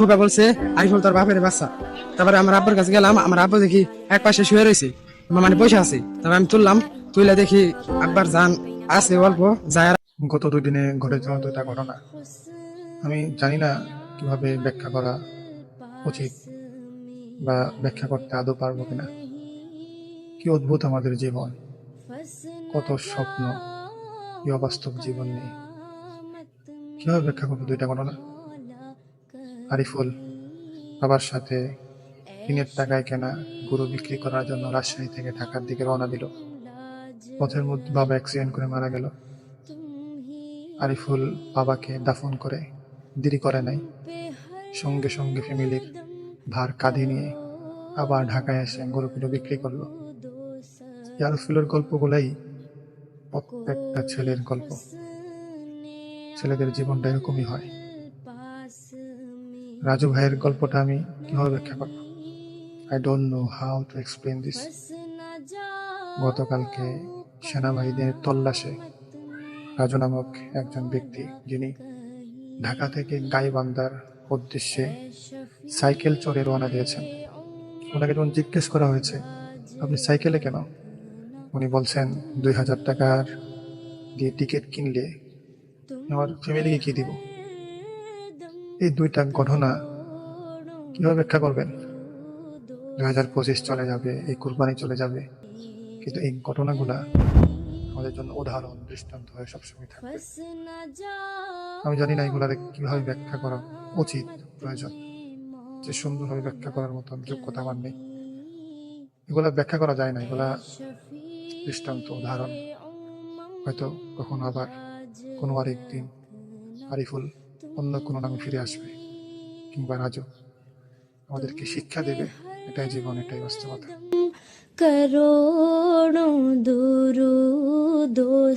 ফুপা বলছে আরিফুল তোর বাপের বাচ্চা। তারপরে আমার আব্বার কাছে গেলাম, আমার আব্বা দেখি এক পাশে শুয়ে রয়েছে। মানে বসে আছে। তারপর আমি তুললাম, তুইলে দেখি আব্বার যান আছে অল্প, যায় গত দুই দিনে ঘটে যাওয়া দুটা ঘটনা। আমি জানি না কীভাবে ব্যাখ্যা করা উচিত বা ব্যাখ্যা করতে আদৌ পারব কিনা। কি অদ্ভুত আমাদের জীবন। কত স্বপ্ন। কি অবাস্তব জীবন নেই। কীভাবে ব্যাখ্যা করব দুইটা ঘটনা? আরিফুল বাবার সাথে ঋণের টাকায় কেনা গরু বিক্রি করার জন্য রাজশাহী থেকে ঢাকার দিকে রওনা দিল। পথের মধ্যে বাবা অ্যাক্সিডেন্ট করে মারা গেল। আরিফুল বাবাকে দাফন করে দেরি করে নাই। সঙ্গে সঙ্গে ফ্যামিলির ভার কাঁধে নিয়ে আবার ঢাকায় এসে গরু গরুগুলো বিক্রি করল। এই আরিফুলের গল্পগুলাই প্রত্যেকটা ছেলের গল্প। ছেলেদের জীবনটা এরকমই হয়। রাজু ভাইয়ের গল্পটা আমি কীভাবে ব্যাখ্যা করব? I don't know how to explain this গতকালকে সেনাবাহিনীর তল্লাশে রাজু নামক একজন ব্যক্তি যিনি ঢাকা থেকে গাইবান্দার উদ্দেশ্যে সাইকেল চড়ে রওনা দিয়েছেন। ওনাকে যখন জিজ্ঞেস করা হয়েছে, আপনি সাইকেলে কেন? উনি বলছেন, দুই হাজার টাকার দিয়ে টিকিট কিনলে আমার ফ্যামিলিকে কী দিব? এই দুইটা ঘটনা কীভাবে ব্যাখ্যা করবেন? দু হাজার পঁচিশ চলে যাবে, এই কুরবানি চলে যাবে, কিন্তু এই ঘটনাগুলা আমাদের জন্য উদাহরণ, দৃষ্টান্ত হয়ে সবসময় থাকবে। আমি জানি না এগুলার কীভাবে ব্যাখ্যা করা উচিত, প্রয়োজন। যে সুন্দরভাবে ব্যাখ্যা করার মতন যোগ্যতা আমার নেই। এগুলা ব্যাখ্যা করা যায় না, এগুলা দৃষ্টান্ত, উদাহরণ। হয়তো কখনো আবার কোনো আরেক দিন আরিফুল অন্য কোনো নামে ফিরে আসবে কিংবা রাজক আমাদেরকে শিক্ষা দেবে। এটাই জীবন, এটাই বাস্তবতা। করোণ দুরু দো